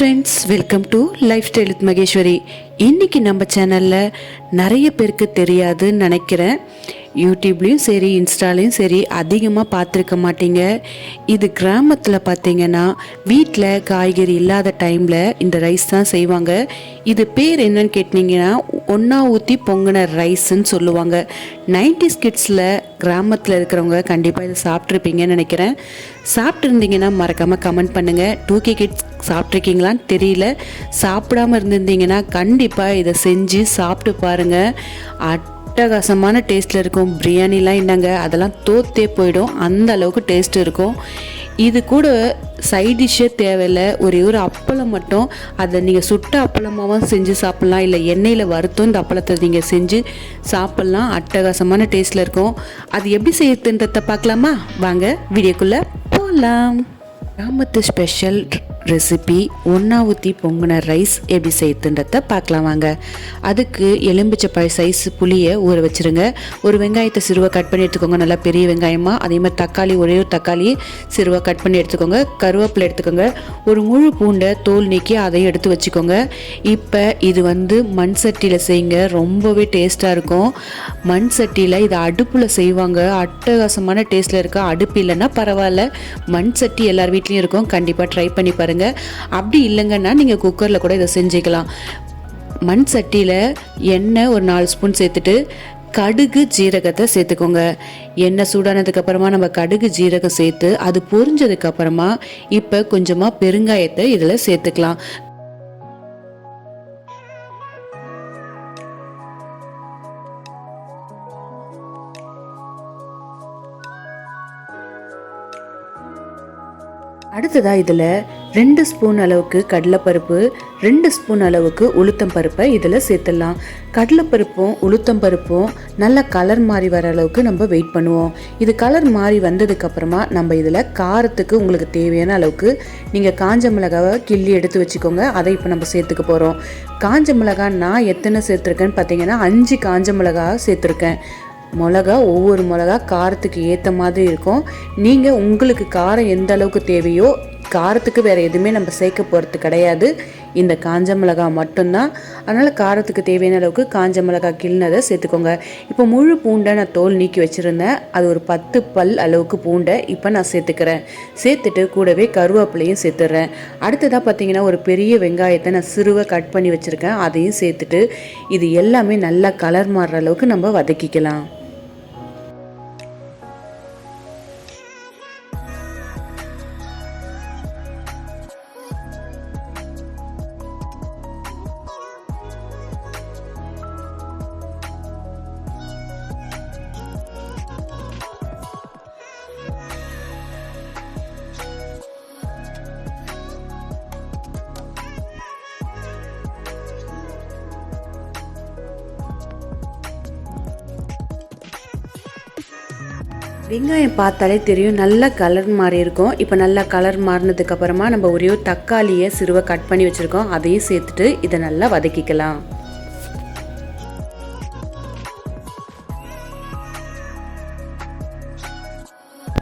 Friends welcome to lifestyle with Maheswari இன்றைக்கி நம்ம சேனலில் நிறைய பேருக்கு தெரியாதுன்னு நினைக்கிறேன். யூடியூப்லேயும் சரி இன்ஸ்டாலையும் சரி அதிகமாக பார்த்துருக்க மாட்டீங்க. இது கிராமத்தில் பார்த்தீங்கன்னா வீட்டில் காய்கறி இல்லாத டைமில் இந்த ரைஸ் தான் செய்வாங்க. இது பேர் என்னன்னு கேட்டிங்கன்னா ஒன்றா ஊற்றி பொங்கின ரைஸ்ன்னு சொல்லுவாங்க. நைன்டி கிட்ஸில் கிராமத்தில் இருக்கிறவங்க கண்டிப்பாக இதை சாப்பிட்ருப்பீங்கன்னு நினைக்கிறேன். சாப்பிட்ருந்தீங்கன்னா மறக்காமல் கமெண்ட் பண்ணுங்கள் டூ கே கிட்ஸ் சாப்பிட்ருக்கீங்களான்னு தெரியல. சாப்பிடாம இருந்திருந்தீங்கன்னா கண்டிப்பாக இதை செஞ்சு சாப்பிட்டு பாருங்கள் அட்டகாசமான டேஸ்ட்டில் இருக்கும். பிரியாணிலாம் என்னங்க? அதெல்லாம் தோத்தே போயிடும். அந்த அளவுக்கு டேஸ்ட் இருக்கும். இது கூட சைட் டிஷ்ஷே தேவையில்லை. ஒரே ஒரு அப்பளம் மட்டும். அதை நீங்கள் சுட்ட அப்பளமாகவும் செஞ்சு சாப்பிட்லாம். இல்லை எண்ணெயில் வறுத்தும் இந்த அப்பளத்தை நீங்கள் செஞ்சு சாப்பிட்லாம். அட்டகாசமான டேஸ்ட்டில் இருக்கும். அது எப்படி செய்யறதுன்றத பார்க்கலாமா? வாங்க வீடியோக்குள்ளே போகலாம் கிராமத்து ஸ்பெஷல் ரெசிபி ஒன்றா ஊற்றி பொங்கின ரைஸ் எப்படி செய்யுதுன்றத பார்க்கலாம் வாங்க. அதுக்கு எலும்பிச்சப்பழ சைஸ் புளியை ஊற வச்சுருங்க. ஒரு வெங்காயத்தை சிறுவாக கட் பண்ணி எடுத்துக்கோங்க. நல்லா பெரிய வெங்காயமாக அதே மாதிரி தக்காளி ஒரே ஒரு தக்காளி சிறுவாக கட் பண்ணி எடுத்துக்கோங்க. கருவேப்பிலை எடுத்துக்கோங்க. ஒரு முழு பூண்டை தோல் நீக்கி அதையும் எடுத்து வச்சுக்கோங்க. இப்போ இது வந்து மண் சட்டியில் செய்யுங்க. ரொம்பவே டேஸ்ட்டாக இருக்கும். மண் சட்டியில் இதை அடுப்பில் செய்வாங்க. அட்டகாசமான டேஸ்ட்டில் இருக்க அடுப்பு இல்லைன்னா பரவாயில்ல. மண் சட்டி எல்லார் வீட்லேயும் இருக்கும். கண்டிப்பாக ட்ரை பண்ணி பாருங்கள் அப்படி இல்லைங்கன்னா நீங்கள் குக்கரில் கூட இதை செஞ்சுக்கலாம். மண் சட்டியில் எண்ணெய் ஒரு நாலு ஸ்பூன் சேர்த்துட்டு கடுகு ஜீரகத்தை சேர்த்துக்கோங்க. எண்ணெய் சூடானதுக்கு அப்புறமா நம்ம கடுகு ஜீரகம் சேர்த்து அது பொரிஞ்சதுக்கு அப்புறமா இப்போ கொஞ்சமாக பெருங்காயத்தை இதில் சேர்த்துக்கலாம். அடுத்ததாக இதில் ரெண்டு ஸ்பூன் அளவுக்கு கடலைப்பருப்பு ரெண்டு ஸ்பூன் அளவுக்கு உளுத்தம் பருப்பை இதில் சேர்த்துடலாம். கடலைப்பருப்பும் உளுத்தம் பருப்பும் நல்ல கலர் மாறி வர அளவுக்கு நம்ம வெயிட் பண்ணுவோம். இது கலர் மாறி வந்ததுக்கப்புறமா நம்ம இதில் காரத்துக்கு உங்களுக்கு தேவையான அளவுக்கு நீங்கள் காஞ்ச மிளகாவை கிள்ளி எடுத்து வச்சுக்கோங்க. அதை இப்போ நம்ம சேர்த்துக்க போகிறோம் காஞ்ச மிளகா நான் எத்தனை சேர்த்துருக்கேன்னு பார்த்தீங்கன்னா அஞ்சு காஞ்ச மிளகா சேர்த்துருக்கேன். மிளகா ஒவ்வொரு மிளகா காரத்துக்கு ஏற்ற மாதிரி இருக்கும். நீங்கள் உங்களுக்கு காரம் எந்த அளவுக்கு தேவையோ காரத்துக்கு வேறு எதுவுமே நம்ம சேர்க்க போகிறது கிடையாது. இந்த காஞ்ச மிளகா மட்டும்தான். அதனால் காரத்துக்கு தேவையான அளவுக்கு காஞ்ச மிளகா கிள்னதை சேர்த்துக்கோங்க. இப்போ முழு பூண்டை நான் தோல் நீக்கி வச்சுருந்தேன். அது ஒரு பத்து பல் அளவுக்கு பூண்டை இப்போ நான் சேர்த்துக்கிறேன். சேர்த்துட்டு கூடவே கருவேப்பிலையும் சேர்த்துட்றேன் அடுத்ததாக பார்த்தீங்கன்னா ஒரு பெரிய வெங்காயத்தை நான் சிறுவை கட் பண்ணி வச்சுருக்கேன். அதையும் சேர்த்துட்டு இது எல்லாமே நல்லா கலர் மாறுற அளவுக்கு நம்ம வதக்கிக்கலாம். வெங்காயம் பார்த்தாலே தெரியும் நல்ல கலர் மாறி இருக்கும். இப்போ நல்லா கலர் மாறினதுக்கப்புறமா நம்ம ஒரே ஒரு தக்காளியை சிறுவை கட் பண்ணி வச்சுருக்கோம். அதையும் சேர்த்துட்டு இதை நல்லா வதக்கிக்கலாம்.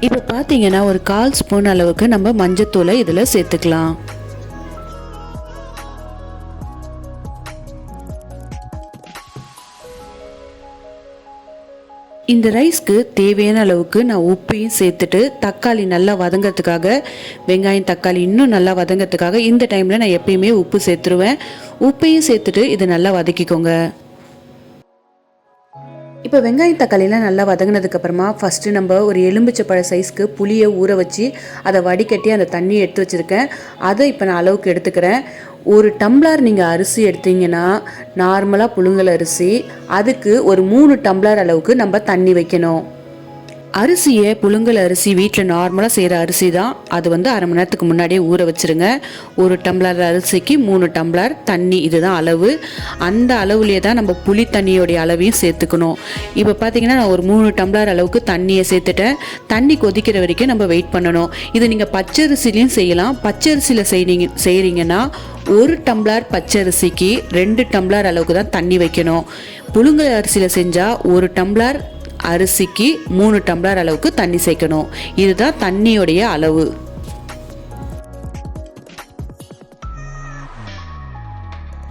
இப்போ பார்த்தீங்கன்னா ஒரு கால் ஸ்பூன் அளவுக்கு நம்ம மஞ்சத்தூளை இதில் சேர்த்துக்கலாம். இந்த ரைஸ்க்கு தேவையான அளவுக்கு நான் உப்பையும் சேர்த்துட்டு தக்காளி நல்லா வதங்கிறதுக்காக வெங்காயம் தக்காளி இன்னும் நல்லா வதங்கிறதுக்காக இந்த டைமில் நான் எப்பயுமே உப்பு சேர்த்துருவேன். உப்பையும் சேர்த்துட்டு இதை நல்லா வதக்கிக்கோங்க. இப்போ வெங்காயம் தக்காளிலாம் நல்லா வதங்கினதுக்கப்புறமா ஃபஸ்ட்டு நம்ம ஒரு எலும்பிச்சப்பழ சைஸ்க்கு புளியை ஊற வச்சு அதை வடிகட்டி அந்த தண்ணியை எடுத்து வச்சுருக்கேன். அதை இப்போ நான் அளவுக்கு எடுத்துக்கிறேன். ஒரு டம்ளர் நீங்கள் அரிசி எடுத்தீங்கன்னா நார்மலாக புழுங்கல் அரிசி அதுக்கு ஒரு மூணு டம்ளர் அளவுக்கு நம்ம தண்ணி வைக்கணும். அரிசியை புழுங்கல் அரிசி வீட்டில் நார்மலாக செய்கிற அரிசி தான். அது வந்து அரை மணி நேரத்துக்கு முன்னாடியே ஊற வச்சுருங்க. ஒரு டம்ளர் அரிசிக்கு மூணு டம்ளர் தண்ணி இதுதான் அளவு. அந்த அளவுலேயே தான் நம்ம புளி தண்ணியோடைய அளவையும் சேர்த்துக்கணும். இப்போ பார்த்தீங்கன்னா நான் ஒரு மூணு டம்ளர் அளவுக்கு தண்ணியை சேர்த்துட்டேன். தண்ணி கொதிக்கிற வரைக்கும் நம்ம வெயிட் பண்ணணும். இது நீங்கள் பச்சரிசிலையும் செய்யலாம். பச்சரிசியில் செய்றீங்க செய்கிறீங்கன்னா ஒரு டம்ளர் பச்சரிசிக்கு ரெண்டு டம்ளர் அளவுக்கு தான் தண்ணி வைக்கணும். புழுங்கல் அரிசியில் செஞ்சால் ஒரு டம்ளர் அரிசிக்கு மூணு டம்ளர் அளவுக்கு தண்ணி சேர்க்கணும். இதுதான் தண்ணியோடைய அளவு.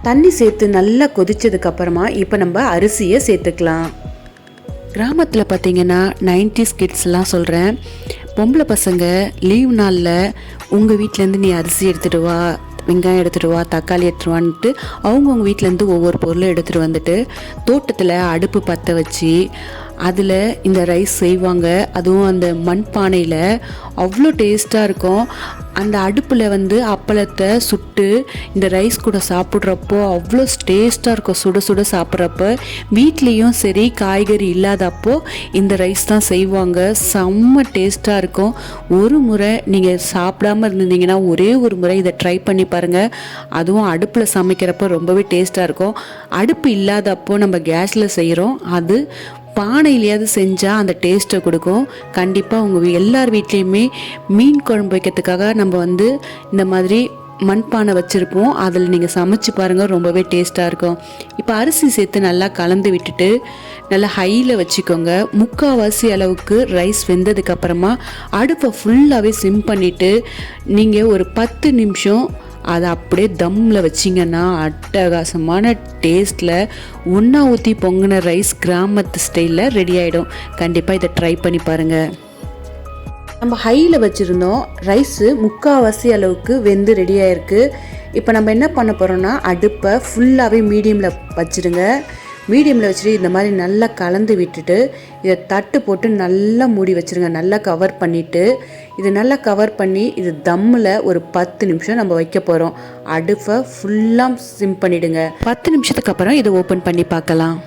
தண்ணி சேர்த்து நல்லா கொதிச்சதுக்கு அப்புறமா இப்போ நம்ம அரிசியை சேர்த்துக்கலாம். கிராமத்தில் பார்த்தீங்கன்னா நைன்டிஸ் கிட்ஸ்லாம் சொல்கிறேன் பொம்பளை பசங்க லீவ் நாளில் உங்கள் வீட்டிலேருந்து நீ அரிசி எடுத்துகிட்டு வா வெங்காயம் எடுத்துகிட்டு வா தக்காளி எடுத்துகிட்டு வான்ட்டு அவங்கவுங்க வீட்டிலேருந்து ஒவ்வொரு பொருளும் எடுத்துகிட்டு வந்துட்டு தோட்டத்தில் அடுப்பு பற்ற வச்சு அதில் இந்த ரைஸ் செய்வாங்க. அதுவும் அந்த மண்பானையில் அவ்வளோ டேஸ்ட்டாக இருக்கும். அந்த அடுப்பில் வந்து அப்பளத்தை சுட்டு இந்த ரைஸ் கூட சாப்பிட்றப்போ அவ்வளோ டேஸ்ட்டாக இருக்கும். சுட சுட சாப்பிட்றப்ப. வீட்லேயும் சரி காய்கறி இல்லாதப்போ இந்த ரைஸ் தான் செய்வாங்க. செம்ம டேஸ்ட்டாக இருக்கும். ஒரு முறை நீங்கள் சாப்பிடாம இருந்தீங்கன்னா ஒரே ஒரு முறை இதை ட்ரை பண்ணி பாருங்கள் அதுவும் அடுப்பில் சமைக்கிறப்போ ரொம்பவே டேஸ்ட்டாக இருக்கும். அடுப்பு இல்லாதப்போ நம்ம கேஸில் செய்கிறோம் அது பானையிலையாவது செஞ்சால் அந்த டேஸ்ட்டை கொடுக்கும். கண்டிப்பாக உங்கள் எல்லார் வீட்லேயுமே மீன் குழம்பு வைக்கிறதுக்காக நம்ம வந்து இந்த மாதிரி மண்பானை வச்சுருப்போம். அதில் நீங்கள் சமைச்சு பாருங்கள் ரொம்பவே டேஸ்ட்டாக இருக்கும். இப்போ அரிசி சேர்த்து நல்லா கலந்து விட்டுட்டு நல்லா ஹையில் வச்சுக்கோங்க. முக்கால்வாசி அளவுக்கு ரைஸ் வெந்ததுக்கப்புறமா அடுப்பை ஃபுல்லாகவே சிம் பண்ணிவிட்டு நீங்கள் ஒரு பத்து நிமிஷம் அதை அப்படியே தம்மில் வச்சிங்கன்னா அட்டகாசமான டேஸ்ட்டில் ஒன்றா ஊற்றி பொங்கின ரைஸ் கிராமத்து ஸ்டைலில் ரெடி ஆகிடும் கண்டிப்பாக இதை ட்ரை பண்ணி பாருங்கள் நம்ம ஹையில் வச்சுருந்தோம் ரைஸு முக்கால்வாசி அளவுக்கு வெந்து ரெடி ஆயிருக்கு. இப்போ நம்ம என்ன பண்ண போகிறோம்னா அடுப்பை ஃபுல்லாகவே மீடியமில் வச்சுருங்க. மீடியமில் வச்சுட்டு இந்த மாதிரி நல்லா கலந்து விட்டுட்டு இதை தட்டு போட்டு நல்லா மூடி வச்சுருங்க. நல்லா கவர் பண்ணிவிட்டு இது நல்லா கவர் பண்ணி இது தம்மில் ஒரு பத்து நிமிஷம் நம்ம வைக்க போகிறோம் அடுப்பை ஃபுல்லாக சிம் பண்ணிவிடுங்க பத்து நிமிஷத்துக்கு அப்புறம் இதை ஓப்பன் பண்ணி பார்க்கலாம்.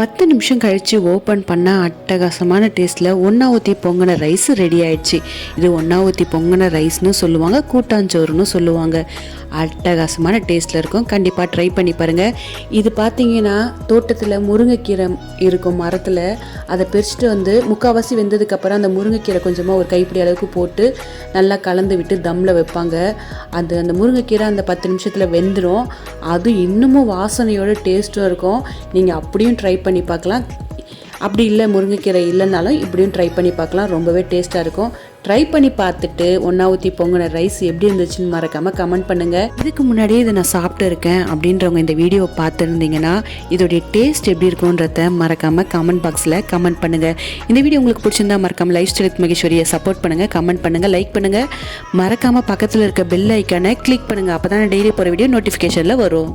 பத்து நிமிஷம் கழித்து ஓப்பன் பண்ணால் அட்டகாசமான டேஸ்ட்டில் ஒன்றா ஊற்றி பொங்கின ரைஸ் ரெடி ஆயிடுச்சு. இது ஒன்றா ஊற்றி பொங்கின ரைஸ்னு சொல்லுவாங்க கூட்டாஞ்சோறுன்னு சொல்லுவாங்க. அட்டகாசமான டேஸ்ட்டில் இருக்கும். கண்டிப்பாக ட்ரை பண்ணி பாருங்கள் இது பார்த்தீங்கன்னா தோட்டத்தில் முருங்கைக்கீரை இருக்கும் மரத்தில் அதை பிரிச்சுட்டு வந்து முக்கால்வாசி வெந்ததுக்கப்புறம் அந்த முருங்கைக்கீரை கொஞ்சமாக ஒரு கைப்பிடி அளவுக்கு போட்டு நல்லா கலந்து விட்டு தம்மில் வைப்பாங்க. அது அந்த முருங்கைக்கீரை அந்த பத்து நிமிஷத்தில் வெந்துடும் அது இன்னமும் வாசனையோட டேஸ்ட்டும் இருக்கும். நீங்கள் அப்படியும் ட்ரை பண்ணி பண்ணி பார்க்கலாம். அப்படி இல்லை முருங்கைக்கீரை இல்லைனாலும் இப்படியும் ட்ரை பண்ணி பார்க்கலாம். ரொம்பவே டேஸ்ட்டாக இருக்கும். ட்ரை பண்ணி பார்த்துட்டு ஒன்றா ஊற்றி பொங்கின ரைஸ் எப்படி இருந்துச்சுன்னு மறக்காமல் கமெண்ட் பண்ணுங்கள் இதுக்கு முன்னாடியே இதை நான் சாப்பிட்டு இருக்கேன் அப்படின்றவங்க இந்த வீடியோவை பார்த்துருந்தீங்கன்னா இதோடைய டேஸ்ட் எப்படி இருக்குன்றத மறக்காமல் கமெண்ட் பாக்ஸில் கமெண்ட் பண்ணுங்கள் இந்த வீடியோ உங்களுக்கு பிடிச்சிருந்தா மறக்காமல் லைஃப் ஸ்டைல் மகேஸ்வரியை சப்போர்ட் பண்ணுங்கள் கமெண்ட் பண்ணுங்கள் லைக் பண்ணுங்கள் மறக்காமல் பக்கத்தில் இருக்க பெல் ஐக்கானை கிளிக் பண்ணுங்கள் அப்போ தான் டெய்லி போகிற வீடியோ நோட்டிஃபிகேஷனில் வரும்.